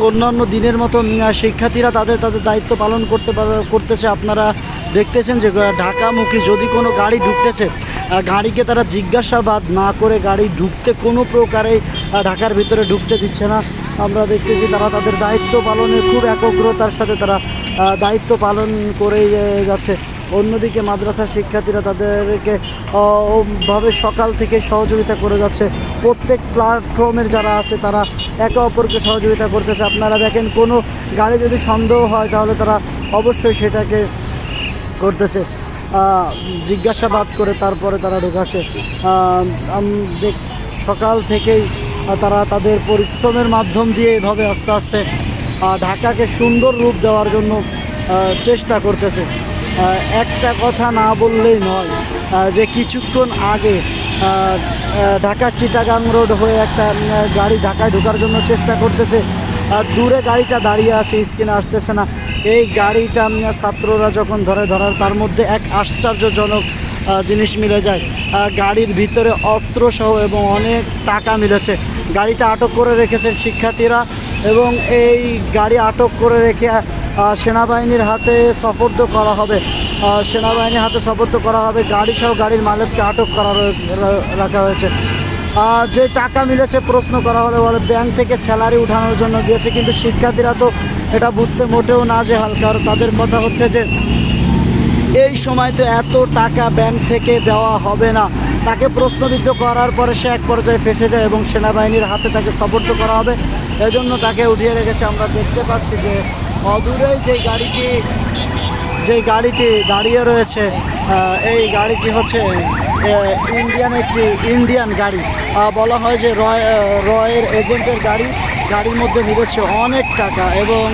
অন্যান্য দিনের মতো শিক্ষার্থীরা তাদের তাদের দায়িত্ব পালন করতে করতেছে। আপনারা দেখতেছেন যে ঢাকামুখী যদি কোনো গাড়ি ঢুকতেছে গাড়িকে তারা জিজ্ঞাসাবাদ না করে গাড়ি ঢুকতে কোনো প্রকারে ঢাকার ভিতরে ঢুকতে দিচ্ছে না। আমরা দেখতেছি তারা তাদের দায়িত্ব পালনে খুব একগ্রতার সাথে তারা দায়িত্ব পালন আহ, যাচ্ছে। অন্যদিকে মাদ্রাসার শিক্ষার্থীরা তাদেরকে ভাবে সকাল থেকে সহযোগিতা করে যাচ্ছে। প্রত্যেক প্ল্যাটফর্মের যারা আছে, তারা একে অপরকে সহযোগিতা করতেছে। আপনারা দেখেন, কোনো গাড়ি যদি সন্দেহ হয়, তাহলে তারা অবশ্যই সেটাকে করতেছে। জিজ্ঞাসাবাদ করে তারপরে তারা দেখ- সকাল থেকেই তারা তাদের পরিশ্রমের মাধ্যম দিয়ে এভাবে আস্তে আস্তে ঢাকাকে সুন্দর রূপ দেওয়ার জন্য চেষ্টা করতেছে। একটা কথা না বললেই নয় যে কিছুক্ষণ আগে ঢাকা চিটাগাং রোড হয়ে একটা গাড়ি ঢাকায় ঢোকার জন্য চেষ্টা করতেছে দূরে গাড়িটা দাঁড়িয়ে আছে, স্ক্রিনে আসতেছে না। এই গাড়িটা ছাত্ররা যখন ধরে ধরার, তার মধ্যে এক আশ্চর্যজনক জিনিস মিলে যায়। গাড়ির ভিতরে অস্ত্রসহ এবং অনেক টাকা মিলেছে। গাড়িটা আটক করে রেখেছেন শিক্ষার্থীরা এবং এই গাড়ি আটক করে রেখে সেনাবাহিনীর হাতে সফর্দ করা হবে। সেনাবাহিনীর হাতে সফর্দ করা হবে। গাড়ি সহ গাড়ির মালিককে আটক করা রাখা হয়েছে। যে টাকা মিলেছে প্রশ্ন করা হলে বলে, ব্যাংক থেকে স্যালারি উঠানোর জন্য গিয়েছে কিন্তু শিক্ষার্থীরা তো এটা বুঝতে মোটেও না যে হালকা। আর তাদের কথা হচ্ছে যে, এই সময় তো এত টাকা ব্যাংক থেকে দেওয়া হবে না। তাকে প্রশ্নবিদ্ধ করার পরে সে এক পর্যায়ে ফেসে যায় এবং সেনাবাহিনীর হাতে তাকে সপর্দ করা হবে। এজন্য তাকে উঠিয়ে রেখেছে। আমরা দেখতে পাচ্ছি যে অদূরেই যে গাড়িটি যে গাড়িটি দাঁড়িয়ে রয়েছে এই গাড়িটি হচ্ছে ইন্ডিয়ান একটি ইন্ডিয়ান গাড়ি। বলা হয় যে রয় রয়ের এজেন্টের গাড়ি। গাড়ির মধ্যে মিলেছে অনেক টাকা এবং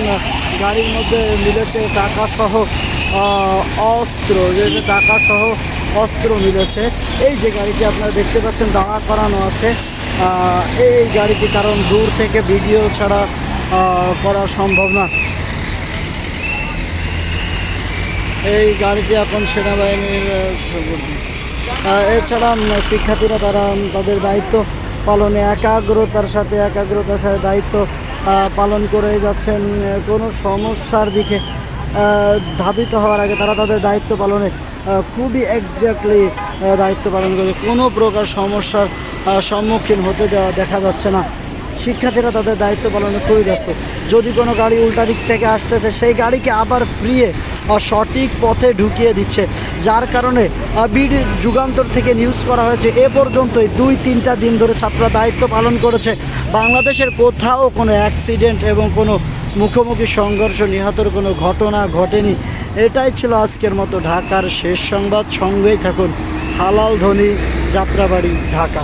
গাড়ির মধ্যে মিলেছে টাকা সহ অস্ত্র, যে টাকা সহ অস্ত্র মিলেছে। এই যে গাড়িটি আপনারা দেখতে পাচ্ছেন, দাঁড়া করানো আছে। এই গাড়িটি কারণ দূর থেকে ভিডিও ছাড়া করা সম্ভব না। এই গাড়িটি এখন সেনাবাহিনীর এছাড়া শিক্ষার্থীরা তারা তাদের দায়িত্ব পালনে একাগ্রতার সাথে একাগ্রতার সাথে দায়িত্ব পালন করে যাচ্ছেন। কোনো সমস্যার দিকে ধাবিত হওয়ার আগে তারা তাদের দায়িত্ব পালনে খুবই একজাক্টলি দায়িত্ব পালন করে। কোনো প্রকার সমস্যার সম্মুখীন হতে দেওয়া, দেখা যাচ্ছে না। শিক্ষার্থীরা তাদের দায়িত্ব পালনে খুবই ব্যস্ত। যদি কোনো গাড়ি উল্টা দিক থেকে আসতেছে, সেই গাড়িকে আবার ফ্রিয়ে সঠিক পথে ঢুকিয়ে দিচ্ছে। যার কারণে বিডি যুগান্তর থেকে নিউজ করা হয়েছে, এ পর্যন্তই। দুই, তিনটা দিন ধরে ছাত্ররা দায়িত্ব পালন করেছে। বাংলাদেশের কোথাও কোনো অ্যাক্সিডেন্ট এবং কোনো মুখোমুখি সংঘর্ষ, নিহতর কোনো ঘটনা ঘটেনি। এটাই ছিল আজকের মতো ঢাকার শেষ সংবাদ। সঙ্গেই থাকুন, হালাল ধ্বনি যাত্রাবাড়ি, ঢাকা।